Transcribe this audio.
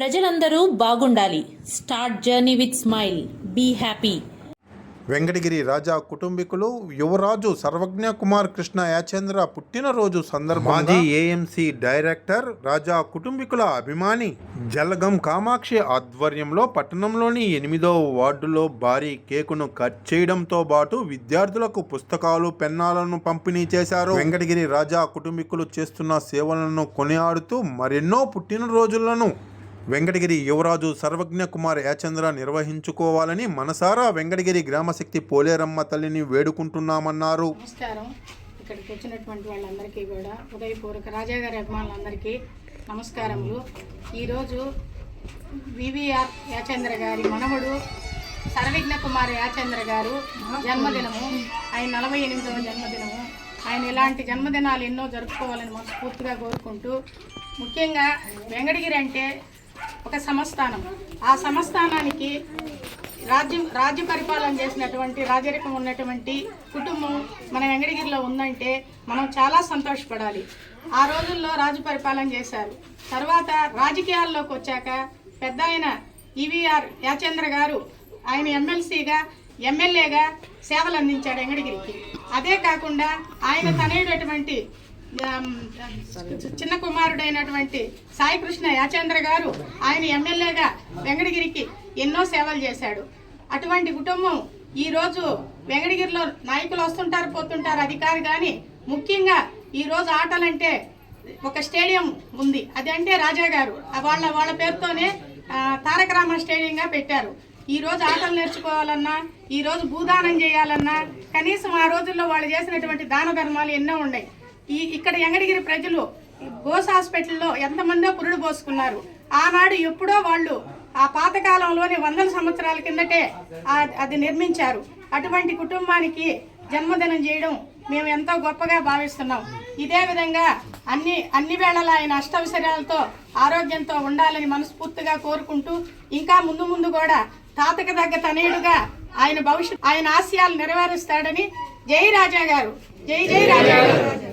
ప్రజలందరూ బాగుండాలి. Start journey with smile. Be happy. Venkatagiri Raja కుటుంబీకులు యువరాజు సర్వజ్ఞ కుమార్ కృష్ణ యాచేంద్ర పుట్టినరోజు సందర్భంగా మాజీ ఏఎంసీ డైరెక్టర్ రాజా కుటుంబీకుల అభిమాని జలగం కామాక్షి ఆధ్వర్యంలో పట్టణంలోని ఎనిమిదో వార్డులో భారీ కేకును కట్ చేయడంతో పాటు విద్యార్థులకు పుస్తకాలు పెన్నాలను పంపిణీ చేశారు. వెంకటగిరి రాజా కుటుంబీకులు చేస్తున్న సేవలను కొనియాడుతూ మరెన్నో పుట్టినరోజులను వెంకటగిరి యువరాజు సర్వజ్ఞ కుమార్ యాచంద్ర నిర్వహించుకోవాలని మనసారా వెంకటగిరి గ్రామశక్తి పోలేరమ్మ తల్లిని వేడుకుంటున్నామన్నారు. నమస్కారం. ఇక్కడికి వచ్చినటువంటి వాళ్ళందరికీ కూడా ఉదయపూర్వక రాజాగారి అభిమానులందరికీ నమస్కారములు. ఈరోజు వివిఆర్ యాచంద్ర గారి మనవడు సర్వజ్ఞ కుమార్ యాచంద్ర గారు జన్మదినము. ఆయన నలభై ఎనిమిదవ జన్మదినము. ఆయన ఇలాంటి జన్మదినాలు ఎన్నో జరుపుకోవాలని మనస్ఫూర్తిగా కోరుకుంటూ ముఖ్యంగా వెంకటగిరి అంటే ఒక సంస్థానం ఆ సంస్థానానికి రాజ్యం రాజ్య పరిపాలన చేసినటువంటి రాజరికం ఉన్నటువంటి కుటుంబం మన వెంకటగిరిలో ఉందంటే మనం చాలా సంతోషపడాలి. ఆ రోజుల్లో రాజు పరిపాలన చేశారు. తర్వాత రాజకీయాల్లోకి వచ్చాక పెద్ద ఆయన ఈవీఆర్ యాచంద్ర గారు ఆయన ఎమ్మెల్సీగా ఎమ్మెల్యేగా సేవలు అందించాడు వెంకటగిరికి. అదే కాకుండా ఆయన తనయుడటువంటి చిన్న కుమారుడైనటువంటి సాయికృష్ణ యాచంద్ర గారు ఆయన ఎమ్మెల్యేగా వెంకటగిరికి ఎన్నో సేవలు చేశాడు. అటువంటి కుటుంబం ఈరోజు వెంకటగిరిలో నాయకులు వస్తుంటారు పోతుంటారు అది కాదు కానీ ముఖ్యంగా ఈరోజు ఆటలంటే ఒక స్టేడియం ఉంది. అదంటే రాజా గారు. వాళ్ళ వాళ్ళ పేరుతోనే తారక రామ స్టేడియంగా పెట్టారు. ఈ రోజు ఆటలు నేర్చుకోవాలన్నా ఈ రోజు భూదానం చేయాలన్నా కనీసం ఆ రోజుల్లో వాళ్ళు చేసినటువంటి దాన ధర్మాలు ఎన్నో ఉన్నాయి. ఈ ఇక్కడ ఎంగడిగిరి ప్రజలు బోస్ హాస్పిటల్లో ఎంతమందో పురుడు పోసుకున్నారు. ఆనాడు ఎప్పుడో వాళ్ళు ఆ పాతకాలంలోని వందల సంవత్సరాల కిందటే అది నిర్మించారు. అటువంటి కుటుంబానికి జన్మదినం చేయడం మేము ఎంతో గొప్పగా భావిస్తున్నాం. ఇదే విధంగా అన్ని అన్ని వేళలా ఆయన అష్టవిశర్యాలతో ఆరోగ్యంతో ఉండాలని మనస్ఫూర్తిగా కోరుకుంటూ ఇంకా ముందు ముందు కూడా తాతక తగ్గ తనయుడుగా ఆయన భవిష్యత్ ఆయన ఆశయాలు నెరవేరుస్తాడని జై రాజా గారు. జై జై రాజా గారు.